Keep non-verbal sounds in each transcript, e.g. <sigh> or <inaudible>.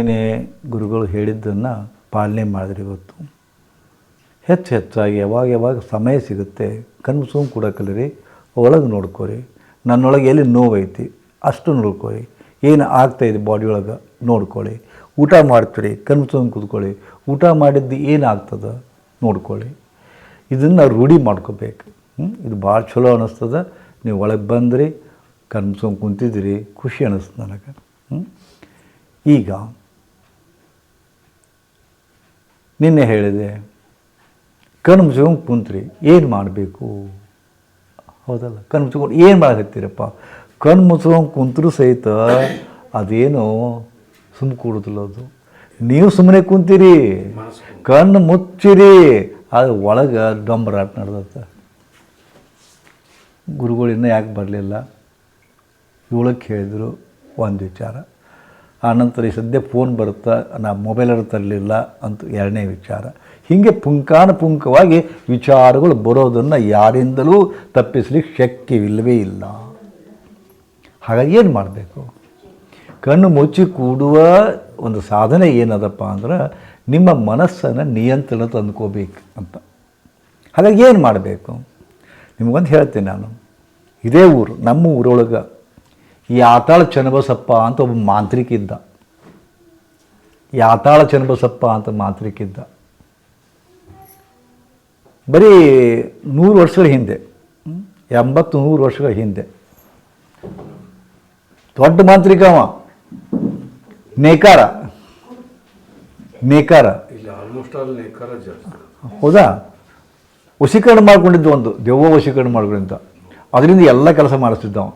ಏನೇ ಗುರುಗಳು ಹೇಳಿದ್ದನ್ನು ಪಾಲನೆ ಮಾಡಿದ್ರೆ ಇವತ್ತು ಹೆಚ್ಚು ಹೆಚ್ಚಾಗಿ ಯಾವಾಗ ಯಾವಾಗ ಸಮಯ ಸಿಗುತ್ತೆ ಕನ್ಸು ಕೂಡ ಕಲಿರಿ ಒಳಗೆ ನೋಡ್ಕೊರಿ. ನನ್ನೊಳಗೆ ಎಲ್ಲಿ ನೋವೈತಿ, ಅಷ್ಟು ನೋಡ್ಕೊಳ್ಳಿ ಏನು ಆಗ್ತಾಯಿದೆ ಬಾಡಿ ಒಳಗೆ ನೋಡ್ಕೊಳ್ಳಿ ಊಟ ಮಾಡ್ತೀರಿ ಕನ್ಸು ಕೂತ್ಕೊಳ್ಳಿ. ಊಟ ಮಾಡಿದ್ದು ಏನಾಗ್ತದೆ ನೋಡ್ಕೊಳ್ಳಿ ಇದನ್ನು ರೂಢಿ ಮಾಡ್ಕೋಬೇಕು. ಇದು ಭಾಳ ಚಲೋ ಅನ್ನಿಸ್ತದ ನೀವು ಒಳಗೆ ಬಂದ್ರಿ ಕನ್ಸ್ಕೊಂಡು ಕುಂತಿದ್ದೀರಿ, ಖುಷಿ ಅನ್ನಿಸ್ತು ನನಗೆ. ಈಗ ನಿನ್ನೆ ಹೇಳಿದೆ ಕಣ್ಣು ಮುಚ್ಕೊಂಡು ಕುಂತ್ರಿ, ಏನು ಮಾಡಬೇಕು? ಹೌದಲ್ಲ ಕಣ್ಣು ಮುಚ್ಕೊಂಡು ಏನು ಮಾಡಕತ್ತೀರಪ್ಪ? ಕಣ್ಣು ಮುಚ್ಕೊಂಡು ಕುಂತರೂ ಸಹಿತ ಅದೇನು ಸುಮ್ಮ ಕೂಡುದಿಲ್ಲ ಅದು. ನೀವು ಸುಮ್ಮನೆ ಕುಂತೀರಿ, ಕಣ್ಣು ಮುಚ್ಚಿರಿ, ಅದು ಒಳಗೆ ಡೊಂಬರಾಟ ನಡೆದತ್ತ. ಗುರುಗಳು ಇನ್ನೂ ಯಾಕೆ ಬರಲಿಲ್ಲ? ಇವಳಕ್ಕೆ ಹೇಳಿದರು ಒಂದು ವಿಚಾರ. ಆನಂತರ ಈ ಸದ್ಯ ಫೋನ್ ಬರುತ್ತಾ, ನಾ ಮೊಬೈಲಲ್ಲಿ ತರಲಿಲ್ಲ ಅಂತ ಎರಡನೇ ವಿಚಾರ. ಹೀಗೆ ಪುಂಕಾನುಪುಂಕವಾಗಿ ವಿಚಾರಗಳು ಬರೋದನ್ನು ಯಾರಿಂದಲೂ ತಪ್ಪಿಸಲಿಕ್ಕೆ ಶಕ್ಯವಿಲ್ಲವೇ ಇಲ್ಲ. ಹಾಗಾಗಿ ಏನು ಮಾಡಬೇಕು? ಕಣ್ಣು ಮುಚ್ಚಿ ಕೂಡುವ ಒಂದು ಸಾಧನೆ ಏನದಪ್ಪ ಅಂದ್ರೆ ನಿಮ್ಮ ಮನಸ್ಸನ್ನು ನಿಯಂತ್ರಣ ತಂದ್ಕೋಬೇಕು ಅಂತ. ಹಾಗಾಗಿ ಏನು ಮಾಡಬೇಕು? ನಿಮಗೊಂದು ಹೇಳ್ತೀನಿ ನಾನು. ಇದೇ ಊರು, ನಮ್ಮ ಊರೊಳಗೆ ಈ ಆತಾಳ ಚನ್ನಬಸಪ್ಪ ಅಂತ ಒಬ್ಬ ಮಾಂತ್ರಿಕಿದ್ದ ಯಾತಾಳ ಚನ್ನಬಸಪ್ಪ ಅಂತ ಮಾಂತ್ರಿಕಿದ್ದ ಬರೀ ನೂರು ವರ್ಷಗಳ ಹಿಂದೆ? ಎಂಬತ್ತು ನೂರು ವರ್ಷಗಳ ಹಿಂದೆ. ದೊಡ್ಡ ಮಾಂತ್ರಿಕ ಅವ. ನೇಕಾರ. ನೇಕಾರ. ನೇಕಾರ ಹೌದಾ? ವಶೀಕರಣ ಮಾಡ್ಕೊಂಡಿದ್ದು ಒಂದು ದೆವ್ವ ವಶೀಕರಣ ಮಾಡ್ಕೊಂಡಿದ್ದ. ಅದರಿಂದ ಎಲ್ಲ ಕೆಲಸ ಮಾಡಿಸ್ತಿದ್ದ ಅವ.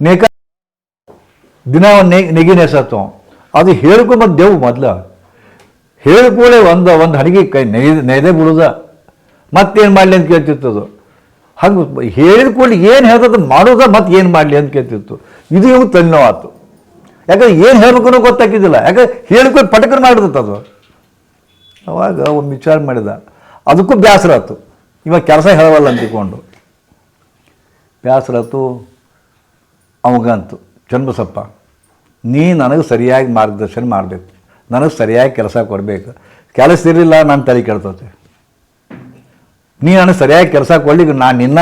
ನೇಕ ದಿನ ನೆ, ನೆಗಿನ ನೆಸತ್ತವ ಅದು ಹೇಳ್ಕೊಂಬ ದೇವು ಮೊದಲು. ಹೇಳ್ಕೊಳ್ಳೆ ಒಂದು ಒಂದು ಹಡಗಿ ಕೈ ನೆಯ್ ನೆಯ್ದೇ ಬಿಡುದ ಮತ್ತೇನು ಮಾಡಲಿ ಅಂತ ಕೇಳ್ತಿತ್ತದು. ಹಾಗೆ ಹೇಳಿದ ಕೂಡಲೇ ಏನು ಹೇಳ್ತದ ಮಾಡೋದ ಮತ್ತೆ ಏನು ಮಾಡಲಿ ಅಂತ ಕೇಳ್ತಿತ್ತು. ಇದು ಇವು ತಲೆನೋವಾತು ಯಾಕಂದ್ರೆ ಏನು ಹೇಳ್ಬೇಕು ಗೊತ್ತಾಕಿದ್ದಿಲ್ಲ ಯಾಕಂದ್ರೆ ಹೇಳ್ಕೊಂಡು ಪಟಕನ್ ಮಾಡಿದತ್ತು ಅದು. ಅವಾಗ ಒಂದು ವಿಚಾರ ಮಾಡಿದ. ಅದಕ್ಕೂ ಬೇಸರ ಆಯ್ತು ಇವಾಗ ಕೆಲಸ ಹೇಳವಲ್ಲ ಅಂತಿಕೊಂಡು. ಬೇಸರ ಆಯ್ತು ಅವಾಗಂತು. ಚನ್ನಬಸಪ್ಪ ನೀ ನನಗೆ ಸರಿಯಾಗಿ ಮಾರ್ಗದರ್ಶನ ಮಾಡಬೇಕು. ನನಗೆ ಸರಿಯಾಗಿ ಕೆಲಸ ಕೊಡಬೇಕು. ಕೆಲಸ ಇರಲಿಲ್ಲ ನಾನು ತಲೆ ಕೆಡ್ತತೆ. ನೀ ನನಗೆ ಸರಿಯಾಗಿ ಕೆಲಸ ಕೊಡ್ಲಿಕ್ಕೆ ನಾನು ನಿನ್ನ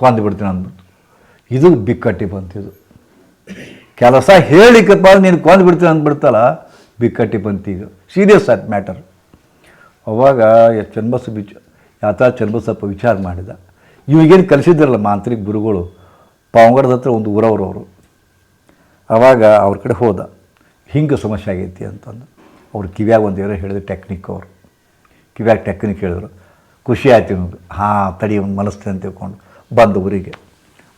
ಕೊಂದು ಬಿಡ್ತೀನಿ ಅಂದ್ಬಿಟ್ಟು. ಇದು ಬಿಕ್ಕಟ್ಟಿ ಬಂತಿದು ಕೆಲಸ ಹೇಳಿಕಪ್ಪ ನೀನು ಕೊಂದು ಬಿಡ್ತೀನಿ ಅಂದ್ಬಿಡ್ತಲ್ಲ, ಬಿಕ್ಕಟ್ಟಿ ಬಂತು ಈಗ ಸೀರಿಯಸ್ ಆಟ್ ಮ್ಯಾಟರ್. ಅವಾಗ ಚನ್ನಬಸ ವಿಚ ಯಾತ ಚನ್ನಬಸಪ್ಪ ವಿಚಾರ ಮಾಡಿದ. ಇವಾಗೇನು ಕಲಿಸಿದ್ರಲ್ಲ ಮಾಂತ್ರಿಕ ಗುರುಗಳು, ಪಾವಂಗಡದ ಹತ್ರ ಒಂದು ಊರವರು ಅವಾಗ ಅವ್ರ ಕಡೆ ಹೋದ. ಹಿಂಗೆ ಸಮಸ್ಯೆ ಆಗೈತಿ ಅಂತಂದು. ಅವ್ರು ಕಿವ್ಯಾಗ ಒಂದು ಏನೋ ಹೇಳಿದ್ರು ಟೆಕ್ನಿಕ್ ಅವರು. ಕಿವ್ಯಾಗ ಟೆಕ್ನಿಕ್ ಹೇಳಿದ್ರು. ಖುಷಿ ಆಯ್ತು ನಿಮಗೆ ಹಾಂ, ತಡಿ ಒಂದು ಮನಸ್ಸು ಅಂತ ತಿಳ್ಕೊಂಡು ಬಂದು ಊರಿಗೆ.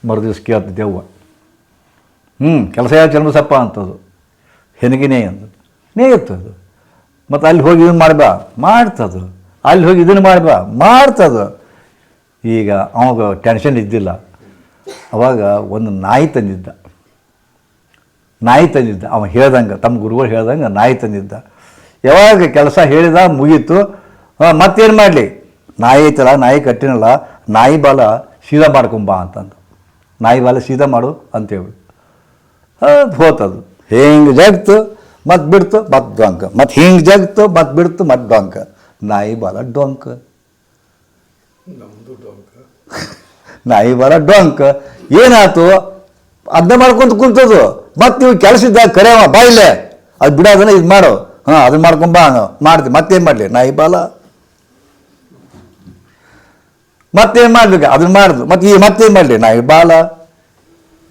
ಮರುದಿವ್ಸ ಕೇಳ್ತು ದೆವ್ವ ಹ್ಞೂ ಕೆಲಸ ಯಾವ ಚಂದ್ರಸಪ್ಪ ಅಂತದು. ಹೆನಗಿನೇ ನೇ ಇತ್ತು ಅದು? ಮತ್ತು ಅಲ್ಲಿ ಹೋಗಿ ಇದನ್ನು ಮಾಡ್ಬಾ? ಮಾಡ್ತದು. ಅಲ್ಲಿ ಹೋಗಿ ಇದನ್ನು ಮಾಡ್ಬಾ? ಮಾಡ್ತದು. ಈಗ ಅವಾಗ ಟೆನ್ಷನ್ ಇದ್ದಿಲ್ಲ. ಅವಾಗ ಒಂದು ನಾಯಿ ತಂದಿದ್ದ. ನಾಯಿ ತಂದಿದ್ದ. ಅವ ಹೇಳ್ದಂಗೆ ತಮ್ಮ ಗುರುಗಳು ಹೇಳ್ದಂಗೆ ನಾಯಿ ತಂದಿದ್ದ. ಯಾವಾಗ ಕೆಲಸ ಹೇಳಿದ ಮುಗೀತು. ಹಾಂ ಮತ್ತೇನು ಮಾಡಲಿ? ನಾಯಿ ಐತಲ್ಲ ನಾಯಿ ಕಟ್ಟಿನಲ್ಲ ನಾಯಿ ಬಾಲ ಸೀದಾ ಮಾಡ್ಕೊಂಬಾ ಅಂತಂದು. ನಾಯಿ ಬಾಲ ಸೀದಾ ಮಾಡು ಅಂತೇಳಿ. ಅದು ಹೋತದು. ಹಿಂಗೆ ಜಗ್ತು ಮತ್ತು ಬಿಡ್ತು ಮತ್ತು ಡೊಂಕ. ಮತ್ತು ಹಿಂಗೆ ಜಗ್ತು ಮತ್ತು ಬಿಡ್ತು ಮತ್ತು ಡೊಂಕ. ನಾಯಿ ಬಾಲ ಡೊಂಕ. <laughs> ನಾಯಿ ಬಾಲ ಡೊಂಕ. ಏನಾಯ್ತು? ಅದನ್ನ ಮಾಡ್ಕೊಂತ ಕುಂತದು. ಮತ್ತೆ ನೀವು ಕೆಲಸ ಇದ್ದಾಗ ಕರೆಯವ ಬಾಯಿಲೆ ಅದು ಬಿಡೋದನ್ನ ಇದು ಮಾಡು. ಹಾಂ ಅದನ್ನ ಮಾಡ್ಕೊಂಬ ಮಾಡ್ತೀವಿ ಮತ್ತೇನು ಮಾಡಲಿ? ನಾಯಿ ಬಾಲ. ಮತ್ತೇನು ಮಾಡ್ಬೇಕು ಅದನ್ನ ಮಾಡಿದ್ರು ಮತ್ತೆ ಈ ಮತ್ತೇನು ಮಾಡಲಿ? ನಾಯಿ ಬಾಲ.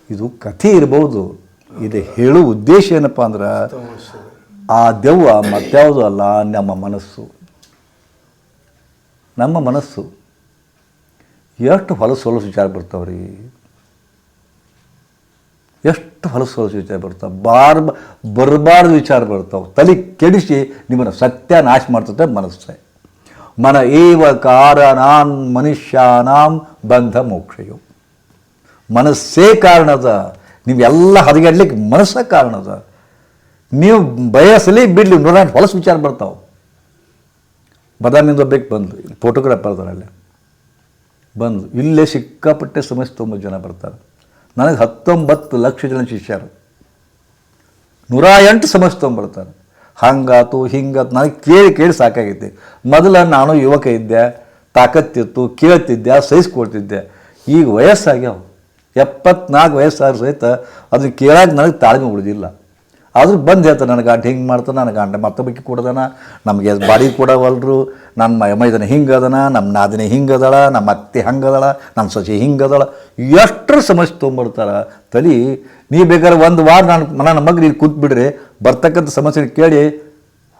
ಇದು ಕಥೆ ಇರಬಹುದು ಇದು ಹೇಳೋ ಉದ್ದೇಶ ಏನಪ್ಪ ಅಂದ್ರೆ, ಆ ದೆವ್ವ ಮತ್ಯಾವುದು ಅಲ್ಲ, ನಮ್ಮ ಮನಸ್ಸು. ನಮ್ಮ ಮನಸ್ಸು. ಎಷ್ಟು ಹೊಲಸು ಹೊಲಸು ವಿಚಾರ ಬರ್ತಾವ್ರಿ. ಎಷ್ಟು ಹೊಲಸು ಹೊಲಸು ವಿಚಾರ ಬರ್ತಾವೆ ಬಾರ್ ಬರಬಾರ್ದು ವಿಚಾರ ಬರ್ತಾವೆ ತಲೆ ಕೆಡಿಸಿ ನಿಮ್ಮನ್ನು ಸತ್ಯ ನಾಶ ಮಾಡ್ತದೆ ಮನಸ್ಸೇ. ಮನ ಏವ ಕಾರಣಾನ್ ಮನುಷ್ಯಾನಾಂ ಬಂಧ ಮೋಕ್ಷಯು. ಮನಸ್ಸೇ ಕಾರಣದ, ನೀವೆಲ್ಲ ಹದಗೆಡ್ಲಿಕ್ಕೆ ಮನಸ್ಸೇ ಕಾರಣದ. ನೀವು ಬಯಸಲಿ ಬಿಡಲಿ ನೂರ ಹೊಲಸು ವಿಚಾರ ಬರ್ತಾವೆ. ಬದಾಮಿಂದ ಒಬ್ಬಕ್ಕೆ ಬಂದು ಫೋಟೋಗ್ರಾಫರ್ ಅದರಲ್ಲೇ ಬಂದು, ಇಲ್ಲೇ ಸಿಕ್ಕಾಪಟ್ಟೆ ಸಮಸ್ಯೆ ತುಂಬ ಜನ ಬರ್ತಾರೆ. ನನಗೆ ಹತ್ತೊಂಬತ್ತು ಲಕ್ಷ ಜನ ಶಿಷ್ಯರು. ನೂರ ಎಂಟು ಸಮಸ್ಯೆ ತೊಗೊಂಬರ್ತಾರೆ ಹಂಗಾತು ಹಿಂಗಾತು ನನಗೆ ಕೇಳಿ ಕೇಳಿ ಸಾಕಾಗೈತಿ. ಮೊದಲ ನಾನು ಯುವಕ ಇದ್ದೆ, ತಾಕತ್ತಿತ್ತು, ಕೇಳ್ತಿದ್ದೆ ಸಹಿಸ್ಕೊಳ್ತಿದ್ದೆ ಈಗ ವಯಸ್ಸಾಗ್ಯಾವ. ಎಪ್ಪತ್ನಾಲ್ಕು ವಯಸ್ಸಾದ್ರು ಸಹಿತ ಅದು ಕೇಳಾಗ ನನಗೆ ತಾಳ್ಮೆ ಉಳಿದಿಲ್ಲ. ಆದ್ರೂ ಬಂದು ಹೇಳ್ತಾರೆ ನನ್ನ ಗಂಟೆ ಹಿಂಗೆ ಮಾಡ್ತಾನೆ, ನನ್ನ ಗಂಟೆ ಮತ್ತೊಬ್ಬಕ್ಕೆ ಕೊಡದನ ನಮಗೆ ಬಾಡಿ ಕೊಡವಲ್ರು ನನ್ನ ಮೈದನ ಹಿಂಗೆ ಅದನ ನಮ್ಮ ನಾದಿನಿ ಹಿಂಗೆ ಅದಳ ನಮ್ಮ ಅತ್ತೆ ಹಂಗೆ ಅದಳ ನಮ್ಮ ಸೊಸೆ ಹಿಂಗೆ ಅದಳ. ಎಷ್ಟರ ಸಮಸ್ಯೆ ತೊಗೊಂಬರ್ತಾರ ತಲಿ, ನೀ ಬೇಕಾದ್ರೆ ಒಂದು ವಾರ ನಾನು, ನನ್ನ ಮಗ ನೀನು ಕೂತ್ಬಿಡ್ರಿ, ಬರ್ತಕ್ಕಂಥ ಸಮಸ್ಯೆ ಕೇಳಿ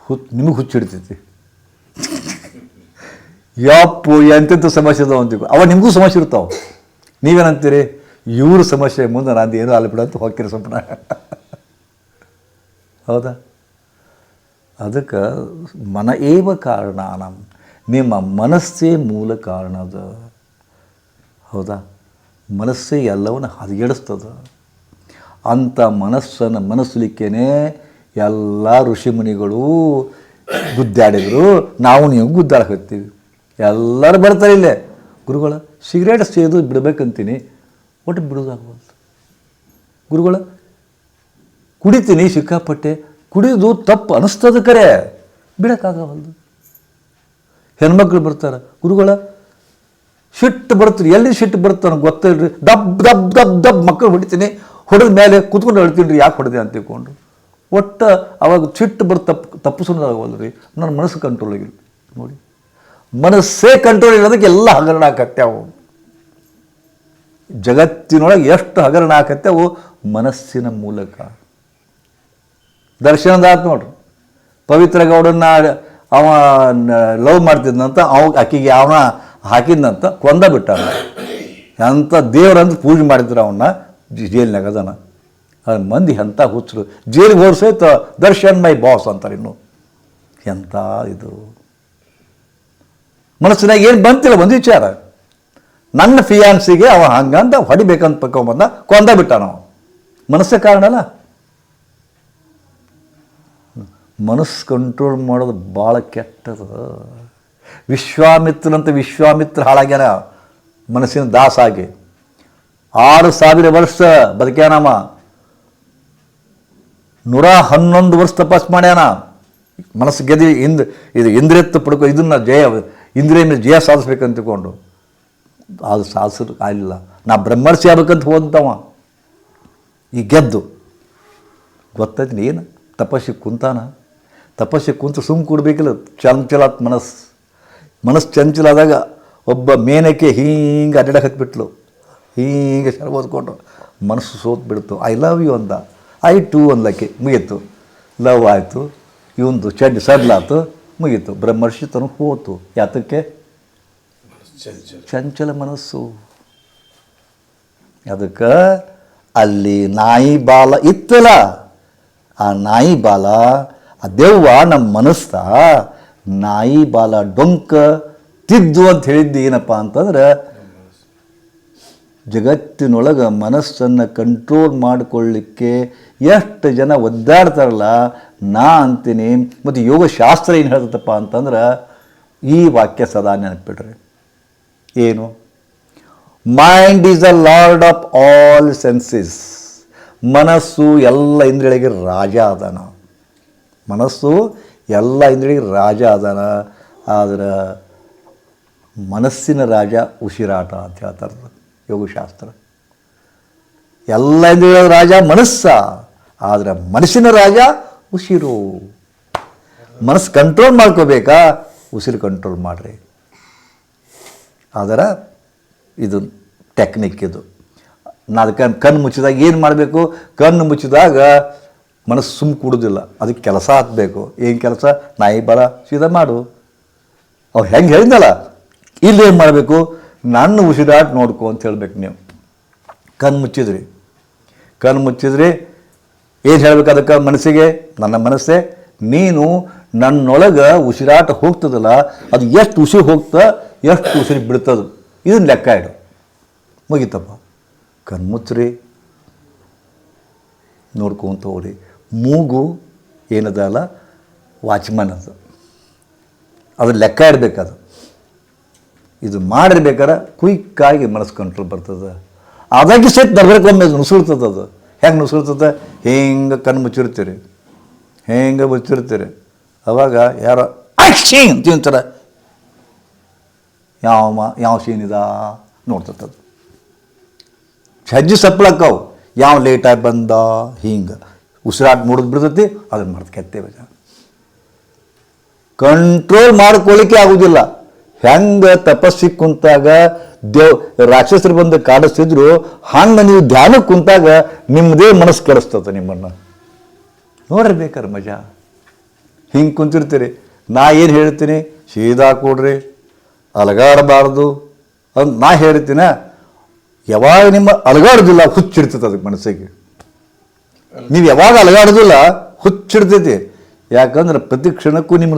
ಹುತ್, ನಿಮಗೆ ಹುಚ್ಚಿಡ್ತೈತಿ ಯಪ್ಪು, ಎಂತೆಂಥ ಸಮಸ್ಯೆ ಅದಾವ ಅಂತೀವಿ ಅವ ನಿಮಗೂ ಸಮಸ್ಯೆ ಇರ್ತಾವೆ. ನೀವೇನಂತೀರಿ? ಇವ್ರ ಸಮಸ್ಯೆ ಮುಂದೆ ನಾನು ಏನೋ ಅಲ್ಲಿ ಬಿಡಂತ ಹೋಗ್ತೀರಿ ಸ್ವಲ್ಪ ಹೌದಾ? ಅದಕ್ಕೆ ಮನ ಏವ ಕಾರಣ ನಮ್ಮ ನಿಮ್ಮ ಮನಸ್ಸೇ ಮೂಲ ಕಾರಣ ಅದ. ಹೌದಾ? ಮನಸ್ಸೇ ಎಲ್ಲವನ್ನು ಹದಗೆಡಿಸ್ತದ. ಅಂಥ ಮನಸ್ಸನ್ನು ಮನಸ್ಸಲಿಕ್ಕೇ ಎಲ್ಲ ಋಷಿಮುನಿಗಳು ಗುದ್ದಾಡಿದ್ರು. ನಾವು ನೀವು ಗುದ್ದಾಡಕತ್ತೀವಿ ಎಲ್ಲರೂ ಬರ್ತಾರೆ ಇಲ್ಲೇ. ಗುರುಗಳ, ಸಿಗರೇಟ್ ಸೇದು ಬಿಡಬೇಕಂತೀನಿ. ಒಟ್ಟು ಬಿಡೋದಾಗ್ಬೋದು ಗುರುಗಳ ಕುಡಿತೀನಿ, ಸಿಕ್ಕಾಪಟ್ಟೆ. ಕುಡಿದು ತಪ್ಪು ಅನಿಸ್ತದ ಕರೆ. ಬಿಡೋಕ್ಕಾಗವಲ್ದು. ಹೆಣ್ಮಕ್ಳು ಬರ್ತಾರೆ, ಗುರುಗಳ ಸಿಟ್ಟು ಬರ್ತೀರಿ ಎಲ್ಲಿ ಸಿಟ್ಟು ಬರುತ್ತೆ ನನಗೆ ಗೊತ್ತಿಲ್ರಿ ದಬ್ ದಬ್ ದಬ್ ದಬ್ ಮಕ್ಕಳು ಹೊಡಿತೀನಿ. ಹೊಡೆದ ಮೇಲೆ ಕುತ್ಕೊಂಡು ಹೇಳ್ತೀನಿ ರೀ ಯಾಕೆ ಹೊಡೆದೆ? ಅಂತ ತಿಳ್ಕೊಂಡು. ಒಟ್ಟು ಅವಾಗ ಸಿಟ್ಟು ಬರ್ತ ತಪ್ಪು ತಪ್ಪಿಸೋದಾಗವಲ್ಲ ರೀ ನನ್ನ ಮನಸ್ಸು ಕಂಟ್ರೋಲ್ ಆಗಿಲ್ಲ. ನೋಡಿ. ಮನಸ್ಸೇ ಕಂಟ್ರೋಲ್ ಇರೋದಕ್ಕೆ ಎಲ್ಲ ಹಗರಣ ಆಕತ್ಯಾವು ಜಗತ್ತಿನೊಳಗೆ ಎಷ್ಟು ಹಗರಣ ಆಕತ್ಯಾವು ಮನಸ್ಸಿನ ಮೂಲಕ. ದರ್ಶನದಾತ್ ನೋಡ್ರಿ. ಪವಿತ್ರ ಗೌಡನ್ನ ಅವ ಲವ್ ಮಾಡ್ತಿದ್ನಂತ ಅವ ಆಕಿಗೆ ಅವನ ಹಾಕಿದ್ನಂತ ಕೊಂದ ಬಿಟ್ಟ ಎಂಥ ದೇವರಂತ ಪೂಜೆ ಮಾಡಿದ್ರು ಅವನ್ನ ಜೈಲಿನಾಗ ಅದನ್ನ ಅದ್ ಮಂದಿ ಎಂಥ ಹುಚ್ಚರು. ಜೈಲಿಗೆ ಹೋರ್ ದರ್ಶನ್ ಮೈ ಬಾಸ್ ಅಂತಾರೆ ಇನ್ನು. ಎಂಥ ಇದು. ಮನಸ್ಸಿನಾಗ ಏನು ಬಂತಿಲ್ಲ ಒಂದು ವಿಚಾರ. ನನ್ನ ಫಿಯಾನ್ಸಿಗೆ ಅವ ಹಂಗಂತ ಹೊಡಿಬೇಕಂತ ಬಂದ ಕೊಂದ ಬಿಟ್ಟ ನಾವು ಮನಸ್ಸೇ ಕಾರಣ ಅಲ್ಲ. ಮನಸ್ಸು ಕಂಟ್ರೋಲ್ ಮಾಡೋದು ಭಾಳ ಕೆಟ್ಟದು. ವಿಶ್ವಾಮಿತ್ರನಂತ ವಿಶ್ವಾಮಿತ್ರ ಹಾಳಾಗ್ಯಾನ? ಮನಸ್ಸಿನ ದಾಸ ಆಗಿ. ಆರು ಸಾವಿರ ವರ್ಷ ಬದುಕ್ಯಾನಮ್ಮ ನೂರ ಹನ್ನೊಂದು ವರ್ಷ ತಪಾಸ್ ಮಾಡ್ಯಾನ. ಮನಸ್ಸು ಗೆದಿ ಇಂದ್ ಇದು ಇಂದ್ರಿಯತ್ತು ಪಡ್ಕೊ, ಇದನ್ನು ಜಯ ಇಂದ್ರಿಯ ಮೇಲೆ ಜಯ ಸಾಧಿಸ್ಬೇಕಂತ ತಿಳ್ಕೊಂಡು ಅದು ಸಾಧಿಸೋದು ಆಗಲಿಲ್ಲ. ನಾ ಬ್ರಹ್ಮರ್ಷಿ ಆಗ್ಬೇಕಂತ ಹೋದಂತವ ಈ ಗೆದ್ದು. ಗೊತ್ತೈತಿ ಏನು ತಪಸ್ಸಿಗೆ ಕುಂತಾನ? ತಪಸ್ಸಿಗೆ ಕುಂತು ಸುಮ್ಮ ಕೂಡಬೇಕಿಲ್ಲ. ಚಂಚಲಾತ್ ಮನಸ್ಸು ಮನಸ್ಸು ಚಂಚಲ ಆದಾಗ ಒಬ್ಬ ಮೇನಕ್ಕೆ ಹೀಗೆ ಅಡ್ಡಾಡಕ್ಕೆ ಹತ್ಬಿಟ್ಲು ಹೀಗೆ ಶರ ಓದ್ಕೊಂಡು ಮನಸ್ಸು ಸೋತ್ ಬಿಡ್ತು. ಐ ಲವ್ ಯು ಅಂದ. ಐ ಟೂ ಅಂದ್ಲಕ್ಕೆ ಮುಗೀತು ಲವ್ ಆಯಿತು. ಇವಂದು ಚಡ್ ಸಡ್ಲಾತು. ಮುಗೀತು ಬ್ರಹ್ಮರ್ಷಿ ತನಕ ಹೋತು. ಯಾತಕ್ಕೆ? ಚಂಚಲ. ಚಂಚಲ ಮನಸ್ಸು. ಅದಕ್ಕೆ ಅಲ್ಲಿ ನಾಯಿ ಬಾಲ ಇತ್ತಲ್ಲ. ಆ ನಾಯಿ ಬಾಲ ಆ ದೆವ್ವ ನಮ್ಮ ಮನಸ್ಸ ನಾಯಿ ಬಾಲ ಡೊಂಕ ತಿದ್ದು ಅಂತ ಹೇಳಿದ್ದು ಏನಪ್ಪ ಅಂತಂದ್ರೆ, ಜಗತ್ತಿನೊಳಗೆ ಮನಸ್ಸನ್ನು ಕಂಟ್ರೋಲ್ ಮಾಡಿಕೊಳ್ಳಿಕ್ಕೆ ಎಷ್ಟು ಜನ ಒದ್ದಾಡ್ತಾರಲ್ಲ, ನಾ ಅಂತೀನಿ. ಮತ್ತು ಯೋಗಶಾಸ್ತ್ರ ಏನು ಹೇಳ್ತಪ್ಪ ಅಂತಂದ್ರೆ, ಈ ವಾಕ್ಯ ಸದಾ ನೆನಪಿಡ್ರಿ. ಏನು? Mind is a lord of all senses ಮನಸ್ಸು ಎಲ್ಲ ಇಂದ್ರಿಯಗಳಿಗೆ ರಾಜ ಅದಾನ. ಮನಸ್ಸು ಎಲ್ಲ ಇಂದ್ರಿಯಗಳಿಗೆ ರಾಜ ಅದನ ಆದ್ರೆ ಮನಸ್ಸಿನ ರಾಜ ಉಸಿರಾಟ ಅಂತ ಹೇಳ್ತಾರೆ ಯೋಗಶಾಸ್ತ್ರ. ಎಲ್ಲ ಇಂದ್ರಿಯ ರಾಜ ಮನಸ್ಸ, ಆದರೆ ಮನಸ್ಸಿನ ರಾಜ ಉಸಿರು. ಮನಸ್ಸು ಕಂಟ್ರೋಲ್ ಮಾಡ್ಕೋಬೇಕಾ? ಉಸಿರು ಕಂಟ್ರೋಲ್ ಮಾಡಿರಿ. ಆದರೆ ಇದು ಟೆಕ್ನಿಕ್ ಇದು. ನಾ ಅದಕ್ಕೆ ಕಣ್ಣು ಮುಚ್ಚಿದಾಗ ಏನು ಮಾಡಬೇಕು? ಕಣ್ಣು ಮುಚ್ಚಿದಾಗ ಮನಸ್ಸು ಸುಮ್ಮ ಕೂಡೋದಿಲ್ಲ. ಅದಕ್ಕೆ ಕೆಲಸ ಹತ್ತಬೇಕು ಏನು ಕೆಲಸ? ನಾಯಿ ಬಲ ಸೀದಾ ಮಾಡು. ಅವ್ರು ಹೆಂಗೆ ಹೇಳಿದ್ನಲ್ಲ? ಇಲ್ಲಿ ಏನು ಮಾಡಬೇಕು? ನನ್ನ ಉಸಿರಾಟ ನೋಡ್ಕೊ ಅಂತ ಹೇಳ್ಬೇಕು ನೀವು. ಕಣ್ಣು ಮುಚ್ಚಿದ್ರಿ. ಕಣ್ಣು ಮುಚ್ಚಿದ್ರಿ. ಏನು ಹೇಳ್ಬೇಕು ಅದಕ್ಕೆ? ಮನಸ್ಸಿಗೆ? ನನ್ನ ಮನಸ್ಸೇ? ನೀನು ನನ್ನೊಳಗೆ ಉಸಿರಾಟ ಹೋಗ್ತದಲ್ಲ, ಅದು ಎಷ್ಟು ಉಸಿರು ಹೋಗ್ತಾ, ಎಷ್ಟು ಉಸಿರು ಬಿಡ್ತದ? ಇದನ್ನು ಲೆಕ್ಕ ಇಡು. ಮುಗೀತಪ್ಪ. ಕಣ್ಮುಚ್ಚ್ರಿ ನೋಡ್ಕೊಂತ ಹೋಗ್ರಿ ಮೂಗು ಏನದಲ್ಲ ವಾಚ್ಮನ್ ಅದು ಅದು ಲೆಕ್ಕ ಇಡಬೇಕದು. ಇದು ಮಾಡಿರ್ಬೇಕಾರೆ ಕ್ವಿಕ್ಕಾಗಿ ಮನಸ್ಸು ಕಂಟ್ರೋಲ್ ಬರ್ತದೆ. ಅದಕ್ಕೆ ಸಹಿತ ನಡ್ಬೇಕೊಮ್ಮೆ ನುಸುಳ್ತದೆ ಅದು. ಹೆಂಗೆ ನುಸುಳ್ತದೆ? ಹಿಂಗೆ ಕಣ್ಣು ಮುಚ್ಚಿರ್ತೀರಿ? ಹೆಂಗೆ ಮುಚ್ಚಿರ್ತೀರಿ? ಅವಾಗ ಯಾರೋ ಆಕ್ಷನ್ ತಿಂತಾರೆ ಯಾವ ಯಾವ ಸೀನ್ ಇದ? ನೋಡ್ತದ ಹೆಜ್ಜೆ ಸಪ್ಪಳಕ್ಕವು ಯಾವ ಲೇಟಾಗಿ ಬಂದ? ಹಿಂಗೆ. ಉಸಿರಾಟ ಮುಡಿದು ಬಿಡ್ತೈತಿ, ಅದನ್ನು ಮಾಡ್ದು ಕೆತ್ತೇವೆ ಕಂಟ್ರೋಲ್ ಮಾಡ್ಕೊಳ್ಳಿಕ್ಕೆ ಆಗುದಿಲ್ಲ. ಹೆಂಗೆ ತಪಸ್ಸಿ ಕುಂತಾಗ ದೇವ್, ರಾಕ್ಷಸರು ಬಂದು ಕಾಡಿಸ್ತಿದ್ರು ಹಂಗೆ ನೀವು ಧ್ಯಾನಕ್ಕೆ ಕುಂತಾಗ ನಿಮ್ಮದೇ ಮನಸ್ಸು ಕೆಡಿಸ್ತದ ನಿಮ್ಮನ್ನು. ನೋಡ್ರಿ ಬೇಕಾರೆ ಮಜಾ. ಹಿಂಗೆ ಕುಂತಿರ್ತೀರಿ. ನಾ ಏನು ಹೇಳ್ತೀನಿ? ಸೀದಾ ಕೊಡ್ರಿ. ಅಲಗಾಡಬಾರ್ದು. ಅಂತ ನಾ ಹೇಳ್ತೀನ. ಯಾವಾಗ ನಿಮ್ಮ ಅಲಗಾಡೋದಿಲ್ಲ ಹುಚ್ಚಿಡ್ತದೆ ಅದಕ್ಕೆ ಮನಸ್ಸಿಗೆ. ನೀವು ಯಾವಾಗ ಅಲಗಾಡೋದಿಲ್ಲ ಹುಚ್ಚಿಡ್ತೈತಿ ಯಾಕಂದ್ರೆ ಪ್ರತಿ ಕ್ಷಣಕ್ಕೂ ನಿಮ್ಮ